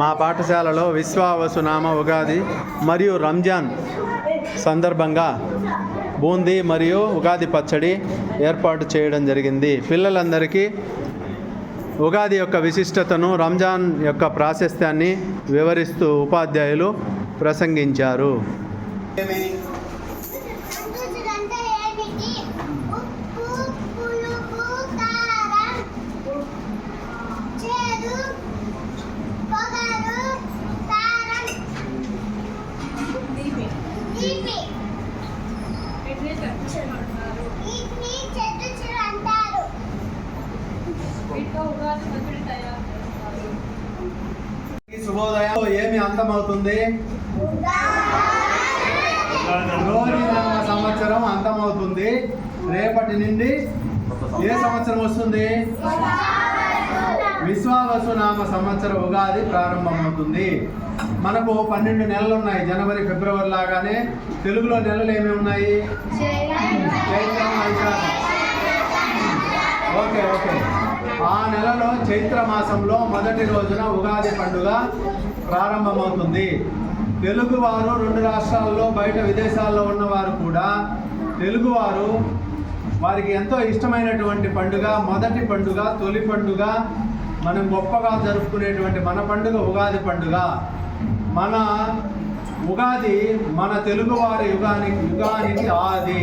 మా పాఠశాలలో విశ్వావసునామ ఉగాది మరియు రంజాన్ సందర్భంగా బూందీ మరియు ఉగాది పచ్చడి ఏర్పాటు చేయడం జరిగింది. పిల్లలందరికీ ఉగాది యొక్క విశిష్టతను రంజాన్ యొక్క ప్రాశస్త్యాన్ని వివరిస్తూ ఉపాధ్యాయులు ప్రసంగించారు. వీటిని అంటారు శుభోదయం ఏమి అంతమవుతుంది? నామ సంవత్సరం అంతమవుతుంది. రేపటి నుండి ఏ సంవత్సరం వస్తుంది? విశ్వావసు నామ సంవత్సర ఉగాది ప్రారంభమవుతుంది. మనకు పన్నెండు నెలలు ఉన్నాయి జనవరి ఫిబ్రవరి లాగానే తెలుగులో నెలలు ఏమేమి ఉన్నాయి ఓకే ఓకే. ఆ నెలలో చైత్ర మాసంలో మొదటి రోజున ఉగాది పండుగ ప్రారంభమవుతుంది. తెలుగువారు రెండు రాష్ట్రాల్లో బయట విదేశాల్లో ఉన్నవారు కూడా తెలుగువారు వారికి ఎంతో ఇష్టమైనటువంటి పండుగ మొదటి పండుగ తొలి పండుగ మనం గొప్పగా జరుపుకునేటువంటి మన పండుగ ఉగాది పండుగ. మన ఉగాది మన తెలుగువారి యుగానికి యుగానికి ఆది.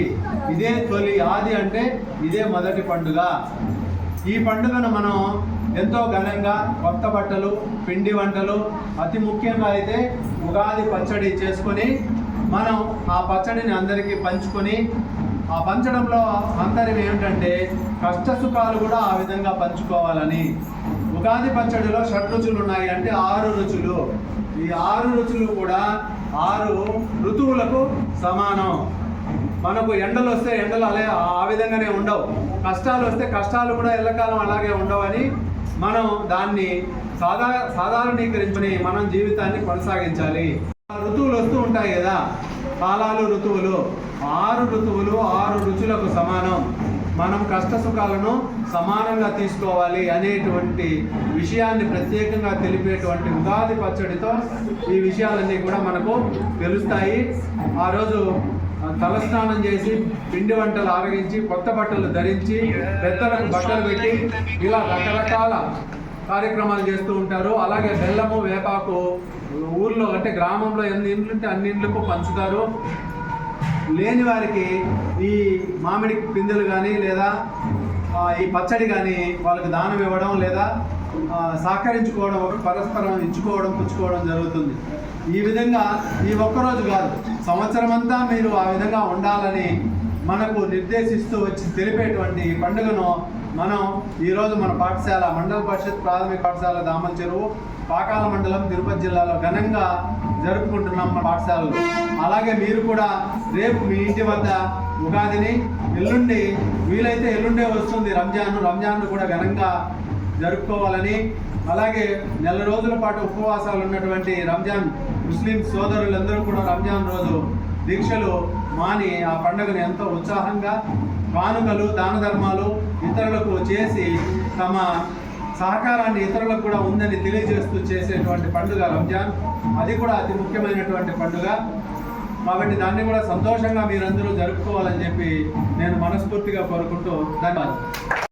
ఇదే తొలి ఆది అంటే ఇదే మొదటి పండుగ. ఈ పండుగను మనం ఎంతో ఘనంగా కొత్త బట్టలు పిండి వంటలు అతి ముఖ్యంగా అయితే ఉగాది పచ్చడి చేసుకొని మనం ఆ పచ్చడిని అందరికీ పంచుకొని ఆ పంచడంలో అంతరం ఏమిటంటే కష్ట సుఖాలు కూడా ఆ విధంగా పంచుకోవాలని. ఉగాది పచ్చడిలో షడ్రుచులు ఉన్నాయి అంటే ఆరు రుచులు. ఈ ఆరు రుచులు కూడా ఆరు ఋతువులకు సమానం. మనకు ఎండలు వస్తే ఎండలు అలా ఆ విధంగానే ఉండవు. కష్టాలు వస్తే కష్టాలు కూడా ఎల్లకాలం అలాగే ఉండవని మనం దాన్ని సాధా సాధారణీకరించుకుని మనం జీవితాన్ని కొనసాగించాలి. ఋతువులు వస్తూ ఉంటాయి కదా. కాలాలు ఋతువులు. ఆరు ఋతువులు ఆరు రుచులకు సమానం. మనం కష్ట సుఖాలను సమానంగా తీసుకోవాలి అనేటువంటి విషయాన్ని ప్రత్యేకంగా తెలిపేటువంటి ఉగాది పచ్చడితో ఈ విషయాలన్నీ కూడా మనకు తెలుస్తాయి. ఆ రోజు తలస్నానం చేసి పిండి వంటలు ఆరగించి కొత్త బట్టలు ధరించి పెద్దలకు బట్టలు పెట్టి ఇలా రకరకాల కార్యక్రమాలు చేస్తూ ఉంటారు. అలాగే బెల్లము వేపాకు ఊర్లో అంటే గ్రామంలో ఎన్ని ఇండ్లు ఉంటే అన్ని ఇండ్లకు పంచుతారు. లేని వారికి ఈ మామిడి పిందెలు కానీ లేదా ఈ పచ్చడి కానీ వాళ్ళకి దానం ఇవ్వడం లేదా సహకరించుకోవడం పరస్పరం ఇచ్చుకోవడం పుచ్చుకోవడం జరుగుతుంది. ఈ విధంగా ఈ ఒక్కరోజు కాదు సంవత్సరం అంతా మీరు ఆ విధంగా ఉండాలని మనకు నిర్దేశిస్తూ వచ్చి తెలిపేటువంటి ఈ పండుగను మనం ఈరోజు మన పాఠశాల మండల పరిషత్ ప్రాథమిక పాఠశాల దామల చెరువు పాకాల మండలం తిరుపతి జిల్లాలో ఘనంగా జరుపుకుంటున్నాం మన పాఠశాలలో. అలాగే మీరు కూడా రేపు మీ ఇంటి వద్ద ఉగాదిని ఎల్లుండి వీలైతే ఎల్లుండే వస్తుంది రంజాన్ రంజాన్ కూడా ఘనంగా జరుపుకోవాలని. అలాగే నెల రోజుల పాటు ఉపవాసాలు ఉన్నటువంటి రంజాన్ ముస్లిం సోదరులందరూ కూడా రంజాన్ రోజు దీక్షలు మాని ఆ పండుగను ఎంతో ఉత్సాహంగా కానుకలు దాన ధర్మాలు ఇతరులకు చేసి తమ సహకారాన్ని ఇతరులకు కూడా ఉందని తెలియజేస్తూ చేసేటువంటి పండుగ రంజాన్. అది కూడా అతి ముఖ్యమైనటువంటి పండుగ. కాబట్టి దాన్ని కూడా సంతోషంగా మీరందరూ జరుపుకోవాలని చెప్పి నేను మనస్ఫూర్తిగా కోరుకుంటూ ధన్యవాదాలు.